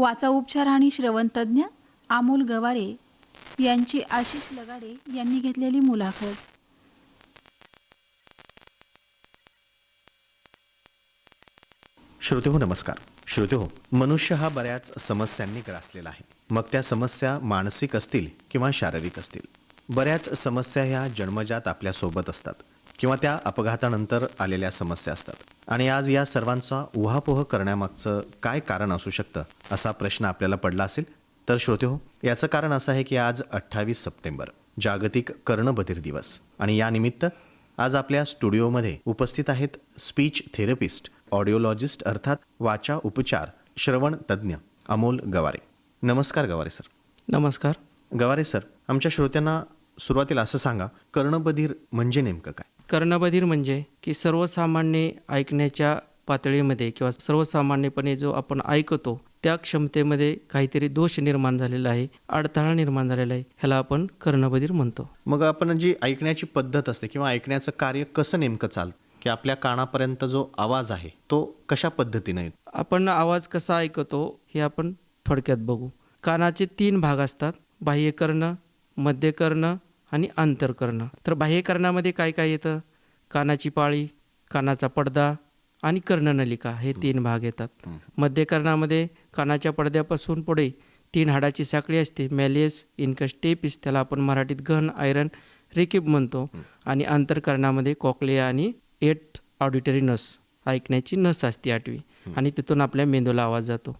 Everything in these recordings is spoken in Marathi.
वाचा उपचार आणि श्रवणतज्ज्ञ अमोल गवारे यांची आशिष लगाडे यांनी घेतलेली मुलाखत. श्रोते हो नमस्कार. श्रोते हो मनुष्य हा बऱ्याच समस्यांनी ग्रासलेला आहे. मग त्या समस्या मानसिक असतील किंवा शारीरिक असतील. बऱ्याच समस्या ह्या जन्मजात आपल्यासोबत असतात. किंवा त्या अपघातानंतर आलेल्या समस्या असतात. आणि आज या सर्वांचा उहापोह करण्यामागचं काय कारण असू शकतं असा प्रश्न आपल्याला पडला असेल तर श्रोते हो याचं कारण असं आहे की आज अठ्ठावीस सप्टेंबर जागतिक कर्णबधिर दिवस. आणि या निमित्त आज आपल्या स्टुडिओमध्ये उपस्थित आहेत स्पीच थेरपिस्ट ऑडिओलॉजिस्ट अर्थात वाचा उपचार श्रवण तज्ज्ञ अमोल गवारे. नमस्कार गवारे सर. नमस्कार. गवारे सर आमच्या श्रोत्यांना सुरुवातीला असं सांगा कर्णबधीर म्हणजे नेमकं काय? कर्णबधीर म्हणजे की सर्वसामान्य ऐकण्याच्या पातळीमध्ये किंवा सर्वसामान्यपणे जो आपण ऐकतो त्या क्षमतेमध्ये काहीतरी दोष निर्माण झालेला आहे अडथळा निर्माण झालेला आहे ह्याला आपण कर्णबधीर म्हणतो. मग आपण जी ऐकण्याची पद्धत असते किंवा ऐकण्याचं कार्य कसं नेमकं चालतं की आपल्या कानापर्यंत जो आवाज आहे तो कशा पद्धतीनं आपण आवाज कसा ऐकतो हे आपण थोडक्यात बघू. कानाचे तीन भाग असतात. बाह्यकर्ण मध्यकर्ण आणि आंतरकर्ण तर बाह्यकर्णामध्ये काय काय येतं? कानाची पाळी कानाचा पडदा आणि कर्णनलिका हे तीन भाग येतात. मध्यकर्णामध्ये कानाच्या पडद्यापासून पुढे तीन हाडाची साखळी असते. मॅलियस इनकस टेपिस त्याला आपण मराठीत घन आयरन रेकिब म्हणतो. आणि आंतरकर्णामध्ये कॉकलिया आणि एट ऑडिटरी नस. ऐकण्याची नस असते आठवी. आणि तिथून आपल्या मेंदूला आवाज जातो.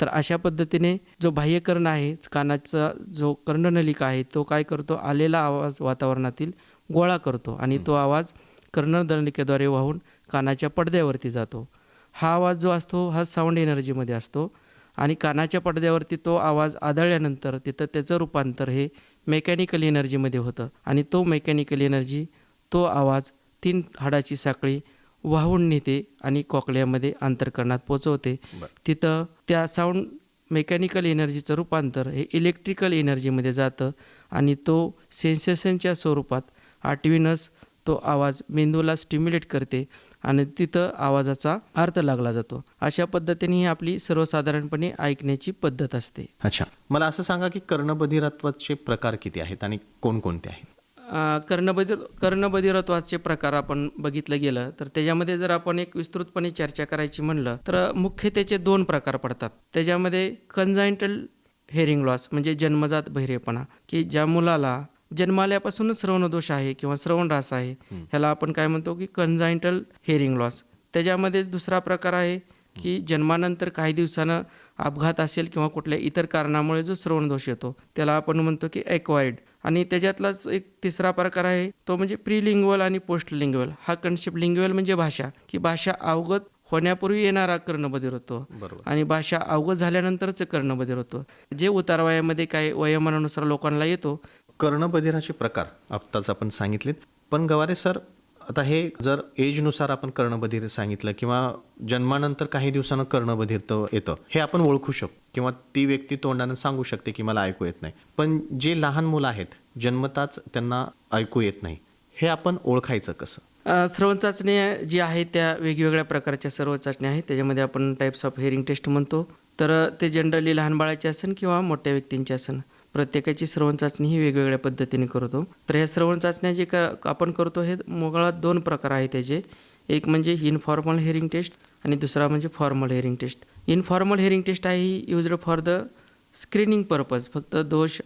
तर अशा पद्धतीने जो बाह्यकर्ण आहे कानाचा जो कर्णनलिका आहे तो काय करतो? आलेला आवाज वातावरणातील गोळा करतो आणि तो आवाज कर्णनलिकेद्वारे वाहून कानाच्या पडद्यावरती जातो. हा आवाज जो असतो हा साऊंड एनर्जीमध्ये असतो आणि कानाच्या पडद्यावरती तो आवाज आदळल्यानंतर तिथं त्याचं रूपांतर हे मेकॅनिकल एनर्जीमध्ये होतं आणि तो मेकॅनिकल एनर्जी तो आवाज तीन हाडाची साखळी वाहून नेते आणि कॉकल्यामध्ये आंतरकरणात पोचवते. तिथं त्या साऊंड मेकॅनिकल एनर्जीचं रूपांतर हे इलेक्ट्रिकल एनर्जीमध्ये जातं आणि तो सेन्सेशनच्या स्वरूपात आठवीनस तो आवाज मेंदूला स्टिम्युलेट करते आणि तिथं आवाजाचा अर्थ लागला जातो. अशा पद्धतीने ही आपली सर्वसाधारणपणे ऐकण्याची पद्धत असते. अच्छा. मला असं सांगा की कर्णबधिरत्वाचे प्रकार किती आहेत आणि कोणकोणते आहेत? अ, कर्णबधिर कर्णबधिरत्वाचे प्रकार आपण बघितलं गेलं तर त्याच्यामध्ये जर आपण एक विस्तृतपणे चर्चा करायची म्हणलं तर मुख्य त्याचे दोन प्रकार पडतात. त्याच्यामध्ये कंजायंटल हेअरिंग लॉस म्हणजे जन्मजात बहिरेपणा की ज्या मुलाला जन्माल्यापासूनच श्रवणदोष आहे किंवा श्रवणरास आहे ह्याला आपण काय म्हणतो की कंजायंटल हेअरिंग लॉस त्याच्यामध्येच दुसरा प्रकार आहे की जन्मानंतर काही दिवसानं अपघात असेल किंवा कुठल्या इतर कारणामुळे जो श्रवणदोष येतो त्याला आपण म्हणतो की एक्वायर्ड आणि त्याच्यातलाच एक तिसरा प्रकार आहे तो म्हणजे प्रीलिंग्वल आणि पोस्ट लिंग्वल हा कन्सेप्ट लिंग्वल म्हणजे भाषा की भाषा अवगत होण्यापूर्वी येणारा कर्णबधीर होतो आणि भाषा अवगत झाल्यानंतरच कर्णबधीर होतो. जे उतार वयामध्ये काय वयोमानानुसार लोकांना येतो. कर्णबधिराचे प्रकार आत्ताच आपण सांगितलेत. पण गवारे सर आता हे जर एजनुसार आपण कर्णबधीर सांगितलं किंवा जन्मानंतर काही दिवसानं कर्णबधीर येतं हे आपण ओळखू शकतो किंवा ती व्यक्ती तोंडानं सांगू शकते की मला ऐकू येत नाही. पण जे लहान मुलं आहेत जन्मताच त्यांना ऐकू येत नाही. हे आपण ओळखायचं कसं? अ, श्रवण चाचण्या जी आहेत त्या वेगवेगळ्या प्रकारच्या सर्व चाचण्या आहेत. त्याच्यामध्ये आपण टाईप्स ऑफ हेअरिंग टेस्ट म्हणतो. तर ते जनरली लहान बाळाचे असन किंवा मोठ्या व्यक्तींचे असन. प्रत्येकाची श्रवण चाचणी ही वेगवेगळ्या पद्धतीने करतो. तर ह्या श्रवण चाचण्या जे क आपण करतो हे मुळात दोन प्रकार आहेत त्याचे एक म्हणजे इनफॉर्मल हेअरिंग टेस्ट आणि दुसरा म्हणजे formal hearing test informal hearing test आहे ही used for the screening purpose फक्त दोष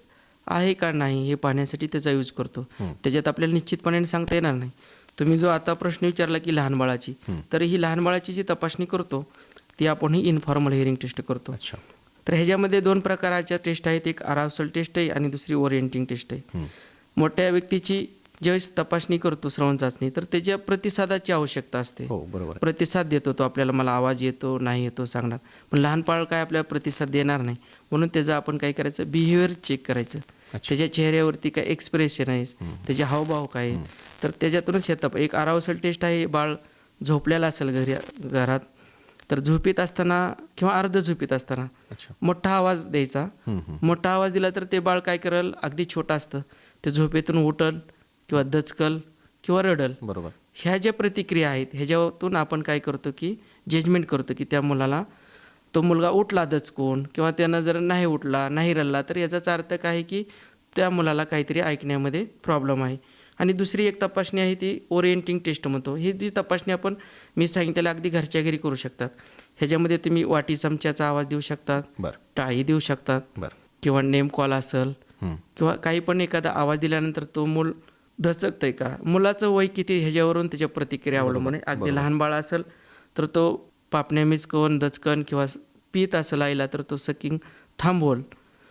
आहे का नाही हे पाहण्यासाठी त्याचा यूज करतो. त्याच्यात आपल्याला निश्चितपणे सांगता येणार नाही. तुम्ही जो आता प्रश्न विचारला की लहान बाळाची तर ही लहान बाळाची जी तपासणी करतो ती आपण ही इनफॉर्मल हिअरिंग टेस्ट करतो. अच्छा. तर ह्याच्यामध्ये दोन प्रकारच्या टेस्ट आहेत. एक अरावसल टेस्ट आहे आणि दुसरी ओरिएंटिंग टेस्ट आहे. मोठ्या व्यक्तीची ज्यावेळेस तपासणी करतो श्रवण चाचणी तर त्याच्या प्रतिसादाची आवश्यकता असते. हो बरोबर प्रतिसाद देतो तो आपल्याला मला आवाज येतो नाही येतो सांगणार. पण लहान बाळ काय आपल्याला प्रतिसाद देणार नाही. म्हणून त्याचं आपण काय करायचं? बिहेवियर चेक करायचं. त्याच्या चेहऱ्यावरती काय एक्सप्रेशन आहे त्याचे हावभाव काय आहे. तर त्याच्यातूनच येतं एक आरावसल टेस्ट आहे बाळ झोपलेला असेल घरी घरात तर झोपीत असताना किंवा अर्ध झोपीत असताना मोठा आवाज द्यायचा. मोठा आवाज दिला तर ते बाळ काय करेल? अगदी छोटं असतं. ते झोपेतून उठल किंवा दचकल किंवा रडल. बरोबर. ह्या ज्या प्रतिक्रिया आहेत ह्याच्यातून आपण काय करतो की जजमेंट करतो की त्या मुलाला तो मुलगा उठला दचकून किंवा त्यानं जर नाही उठला नाही रडला तर याचाच अर्थ काय आहे की त्या मुलाला काहीतरी ऐकण्यामध्ये प्रॉब्लेम आहे. आणि दुसरी एक तपासणी आहे ती ओरिएंटिंग टेस्ट म्हणतो. ही जी तपासणी आपण मी सांगितलेलं अगदी घरच्या घरी करू शकतात. ह्याच्यामध्ये तुम्ही वाटी चमच्याचा आवाज देऊ शकतात टाळी देऊ शकतात किंवा नेम कॉल असेल. किंवा काही पण एखादा आवाज दिल्यानंतर तो मूल दचकतंय का? मुलाचं वय किती ह्याच्यावरून त्याच्या प्रतिक्रिया अवलंबून आहे. अगदी लहान बाळ असेल तर तो पापण्या मिचकन दचकन किंवा पीत असेल आईला तर तो सकिंग थांबवल.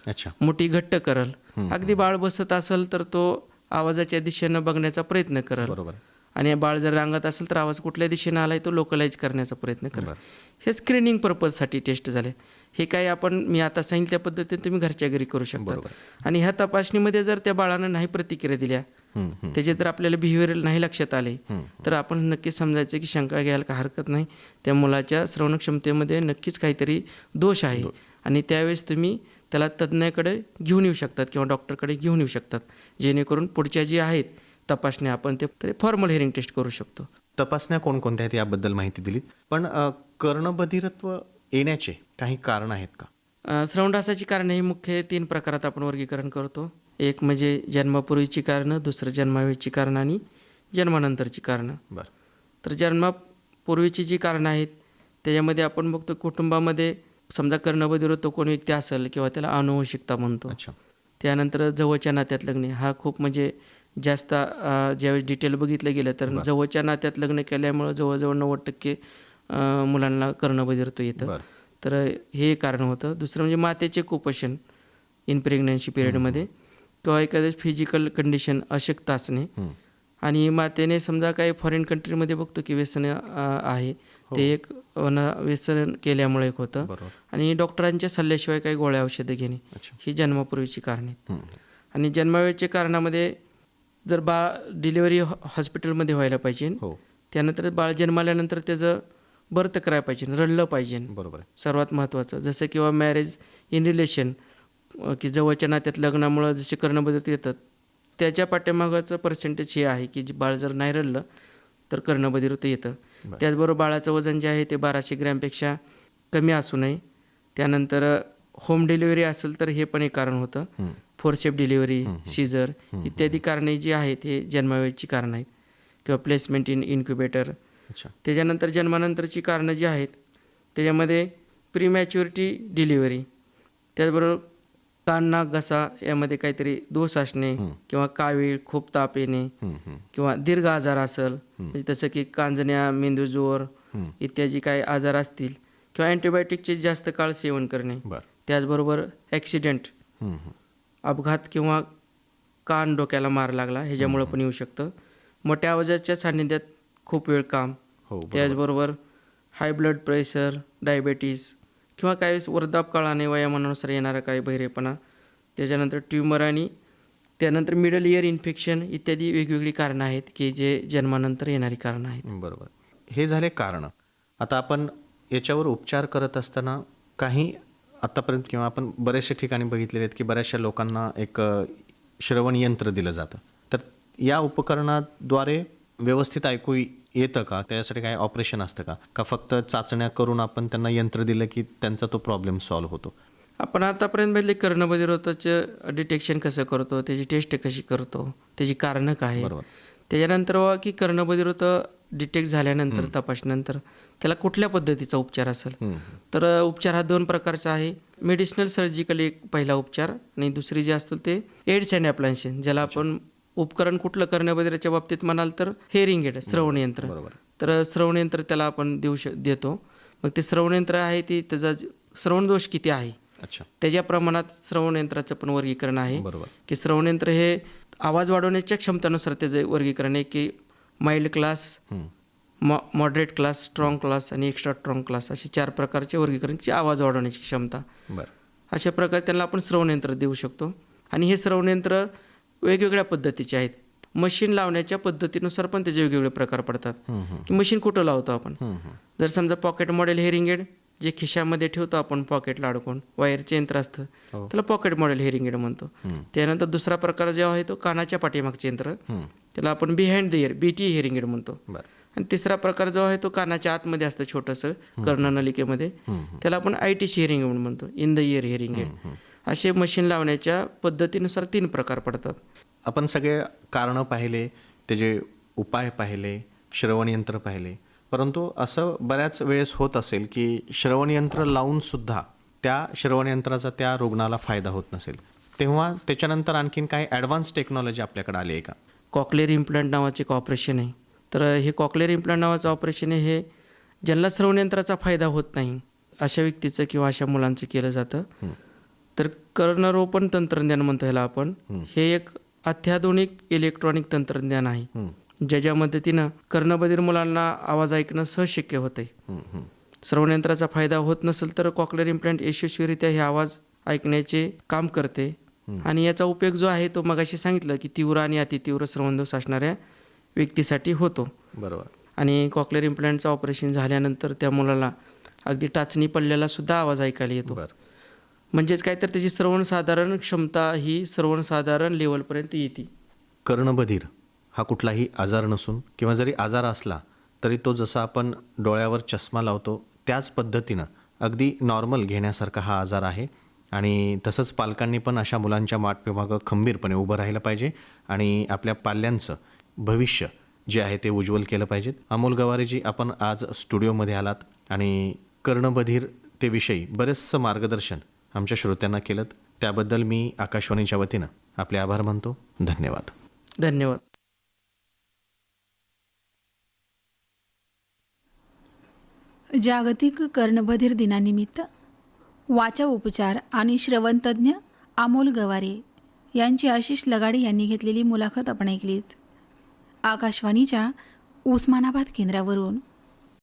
अच्छा. मुठी घट्ट करल. अगदी बाळ बसत असेल तर तो आवाजाच्या दिशेनं बघण्याचा प्रयत्न करल. बरोबर. आणि बाळ जर रांगत असेल तर आवाज कुठल्या दिशेनं आलाय तो लोकलाइज करण्याचा प्रयत्न करा हे स्क्रीनिंग पर्पजसाठी टेस्ट झाले. हे काही आपण मी आता सांगितल्या पद्धतीने तुम्ही घरच्या घरी करू शकता. आणि ह्या तपासणीमध्ये जर त्या बाळानं नाही प्रतिक्रिया दिल्या. त्याचे जर आपल्याला बिहेविअर नाही लक्षात आले तर आपण नक्कीच समजायचं की शंका घ्यायला का हरकत नाही. त्या मुलाच्या श्रवण क्षमतेमध्ये नक्कीच काहीतरी दोष आहे. आणि त्यावेळेस तुम्ही त्याला तज्ज्ञाकडे घेऊन येऊ शकतात किंवा डॉक्टरकडे घेऊन येऊ शकतात. जेणेकरून पुढच्या जी आहेत तपासण्या आपण ते फॉर्मल हिअरिंग टेस्ट करू शकतो. तपासण्या कोणकोणत्या आहेत याबद्दल माहिती दिलीत. पण कर्णबधिरत्व येण्याचे काही कारण आहेत का? अ, श्रवणरासाची कारणं ही मुख्य तीन प्रकारात आपण वर्गीकरण करतो. एक म्हणजे जन्मापूर्वीची कारणं दुसरं जन्मावेळची कारणं आणि जन्मानंतरची कारणं. बरं. तर जन्मापूर्वीची जी कारणं आहेत त्याच्यामध्ये आपण बघतो कुटुंबामध्ये समजा कर्णबधिर तो कोणी व्यक्ती असेल किंवा त्याला अनुवंशिकता म्हणतो. त्यानंतर जवळच्या नात्यात लग्न हा खूप म्हणजे जास्त ज्यावेळेस डिटेल बघितलं गेलं तर जवळच्या नात्यात लग्न केल्यामुळं जवळजवळ नव्वद टक्के मुलांना कर्णबधिरत्व येतं. तर हे कारण होतं. दुसरं म्हणजे मातेचे कुपोषण इन प्रेग्नन्सी पिरियडमध्ये किंवा एखादं फिजिकल कंडिशन अशक्त असणे. आणि मातेने समजा काही फॉरेन कंट्रीमध्ये बघतो की व्यसन आहे. ते एक व्यसन केल्यामुळे एक होतं. आणि डॉक्टरांच्या सल्ल्याशिवाय काही गोळ्या औषधं घेणे ही जन्मापूर्वीची कारणे आहेत. हं. आणि जन्मावेळच्या कारणामध्ये जर बाळ डिलिव्हरी हॉस्पिटलमध्ये व्हायला पाहिजे हो. त्यानंतर बाळ जन्माल्यानंतर त्याचं बर्थ करायला पाहिजे रडलं पाहिजे. बरोबर सर्वात महत्त्वाचं. जसं किंवा मॅरेज इन रिलेशन की जवळच्या नात्यात लग्नामुळं जसे कर्णबदल येतात त्याच्या पाठीमागाचं पर्सेंटेज हे आहे की बाळ जर नाही रडलं तर कर्णबधिरत्व येतं. त्याचबरोबर बाळाचं वजन जे आहे ते बाराशे ग्रॅमपेक्षा कमी असू नये. त्यानंतर होम डिलिव्हरी असेल तर हे पण एक कारण होतं. फोरशेप डिलिव्हरी सीझर इत्यादी कारणे जी आहेत हे जन्मावेळची कारणं आहेत. किंवा प्लेसमेंट इन इन्क्युबेटर त्याच्यानंतर जन्मानंतरची कारणं जी आहेत त्याच्यामध्ये प्रीमॅच्युरिटी डिलिव्हरी त्याचबरोबर कान नाक घसा यामध्ये काहीतरी दोष असणे किंवा कावीळ खूप ताप येणे. किंवा दीर्घ आजार असेल म्हणजे तसं की कांजण्या मेंदूजोर इत्यादी काही आजार असतील किंवा अँटीबायोटिकचे जास्त काळ सेवन करणे. बरं. त्याचबरोबर ॲक्सिडेंट. अपघात किंवा कान डोक्याला मार लागला ह्याच्यामुळं पण येऊ शकतं. मोठ्या आवाजाच्या सान्निध्यात खूप वेळ काम. हो बरोबर. त्याचबरोबर हाय ब्लड प्रेशर डायबेटीस किंवा काही वेळेस वृद्धापकाळाने वयामानानुसार येणारा काही बहिरेपणा त्याच्यानंतर ट्युमर आणि त्यानंतर मिडल इयर इन्फेक्शन इत्यादी वेगवेगळी कारणं आहेत की जे जन्मानंतर येणारी कारणं आहेत. बरोबर. हे झाले कारण. आता आपण याच्यावर उपचार करत असताना काही आतापर्यंत किंवा आपण बऱ्याचशा ठिकाणी बघितलेले आहेत की बऱ्याचशा लोकांना एक श्रवण यंत्र दिलं जातं. तर या उपकरणाद्वारे व्यवस्थित ऐकू येतं का? त्यासाठी काही ऑपरेशन असतं का? का फक्त चाचण्या करून आपण त्यांना यंत्र दिलं की त्यांचा तो प्रॉब्लेम सॉल्व्ह होतो? आपण आतापर्यंत बघितले कर्णबधिरोताचं डिटेक्शन कसं करतो त्याची टेस्ट कशी करतो त्याची कारणं काय. बरोबर. त्याच्यानंतर वा की कर्णबधिरोत डिटेक्ट झाल्यानंतर तपासणीनंतर त्याला कुठल्या पद्धतीचा उपचार असेल? तर उपचार हा दोन प्रकारचा आहे. मेडिसिनल सर्जिकल एक पहिला उपचार आणि दुसरी जे असतील ते एड्स अँड अप्लायन्सेस ज्याला आपण उपकरण कुठलं कर्णबधिराच्या बाबतीत म्हणाल तर हेअरिंग एड श्रवण यंत्र. बरोबर. तर श्रवण यंत्र त्याला आपण देऊ श देतो. मग ते श्रवण यंत्र आहे ती त्याचा श्रवण दोष किती आहे? अच्छा. त्याच्या प्रमाणात श्रवण यंत्राचं पण वर्गीकरण आहे. की श्रवण यंत्र हे आवाज वाढवण्याच्या क्षमतेनुसार त्याचं वर्गीकरण आहे की माइल्ड क्लास. मॉ मॉडरेट क्लास स्ट्रॉंग क्लास आणि एक्स्ट्रा स्ट्रॉंग क्लास असे चार प्रकारचे वर्गीकरणची आवाज वाढवण्याची क्षमता. अशा प्रकारे त्यांना आपण श्रवणयंत्र देऊ शकतो. आणि हे श्रवणयंत्र वेगवेगळ्या पद्धतीचे आहेत. मशीन लावण्याच्या पद्धतीनुसार पण त्याचे वेगवेगळे प्रकार पडतात. की मशीन कुठं लावतो आपण. जर समजा पॉकेट मॉडेल हेअरिंग एड जे खिशामध्ये ठेवतो आपण पॉकेटला अडकून वायरचे यंत्र असतं हो. त्याला पॉकेट मॉडेल हेअरिंग एड म्हणतो. त्यानंतर दुसरा प्रकार जो आहे तो कानाच्या पाठीमागचे यंत्र. हं. त्याला आपण behind the ear B T hearing aid म्हणतो. आणि तिसरा प्रकार जो आहे तो कानाच्या आतमध्ये असतं छोटंसं कर्णनलिकेमध्ये. त्याला आपण आय टी हिअरिंग म्हणून म्हणतो. In the ear hearing aid असे मशीन लावण्याच्या पद्धतीनुसार तीन प्रकार पडतात. आपण सगळे कारणं पाहिले त्याचे उपाय पाहिले श्रवणयंत्र पाहिले. परंतु असं बऱ्याच वेळेस होत असेल की श्रवणयंत्र लावून सुद्धा त्या श्रवणयंत्राचा त्या रुग्णाला फायदा होत नसेल. तेव्हा त्याच्यानंतर आणखीन काही ॲडव्हान्स टेक्नॉलॉजी आपल्याकडे आली आहे का? कॉकलेअर इम्प्लांट नावाचे एक ऑपरेशन आहे. तर हे कॉकलेअर इम्प्लांट नावाचं ऑपरेशन आहे हे ज्यांना श्रवणयंत्राचा फायदा होत नाही अशा व्यक्तीचं किंवा अशा मुलांचं केलं जातं. तर कर्णरोपण तंत्रज्ञान म्हणतो ह्याला आपण. हे एक अत्याधुनिक इलेक्ट्रॉनिक तंत्रज्ञान आहे. ज्याच्या मदतीनं कर्णबधीर मुलांना आवाज ऐकणं सहशक्य होते श्रवणयंत्राचा फायदा होत नसेल तर कॉकलेअर इम्प्लांट यशस्वीरित्या हे आवाज ऐकण्याचे काम करते. आणि याचा उपयोग जो आहे तो मगाशी सांगितलं की तीव्र आणि अतितीव्र श्रवणदोष असणाऱ्या व्यक्तीसाठी होतो. बरोबर. आणि कॉकलेअर इम्प्लांटचं ऑपरेशन झाल्यानंतर त्या मुलाला अगदी टाचणी पडलेला सुद्धा आवाज ऐकायला येतो. बरं. म्हणजेच काय तर त्याची सर्वसाधारण क्षमता ही सर्वसाधारण लेवलपर्यंत येते. कर्णबधीर हा कुठलाही आजार नसून किंवा जरी आजार असला तरी तो जसा आपण डोळ्यावर चष्मा लावतो त्याच पद्धतीनं अगदी नॉर्मल घेण्यासारखा हा आजार आहे. आणि तसंच पालकांनी पण अशा मुलांच्या माठविभागात खंबीरपणे उभं राहिलं पाहिजे आणि आपल्या पाल्यांचं भविष्य जे आहे ते उज्ज्वल केलं पाहिजेत. अमोल गवारेजी आपण आज स्टुडिओमध्ये आलात आणि कर्णबधीर ते विषयी बरेचसं मार्गदर्शन आमच्या श्रोत्यांना केलं त्याबद्दल मी आकाशवाणीच्या वतीनं आपले आभार मानतो. धन्यवाद. धन्यवाद. जागतिक कर्णबधीर दिनानिमित्त वाचा उपचार आणि श्रवणतज्ज्ञ अमोल गवारे यांची आशिष लगाडे यांनी घेतलेली मुलाखत आपण ऐकलीत. आकाशवाणीच्या उस्मानाबाद केंद्रावरून.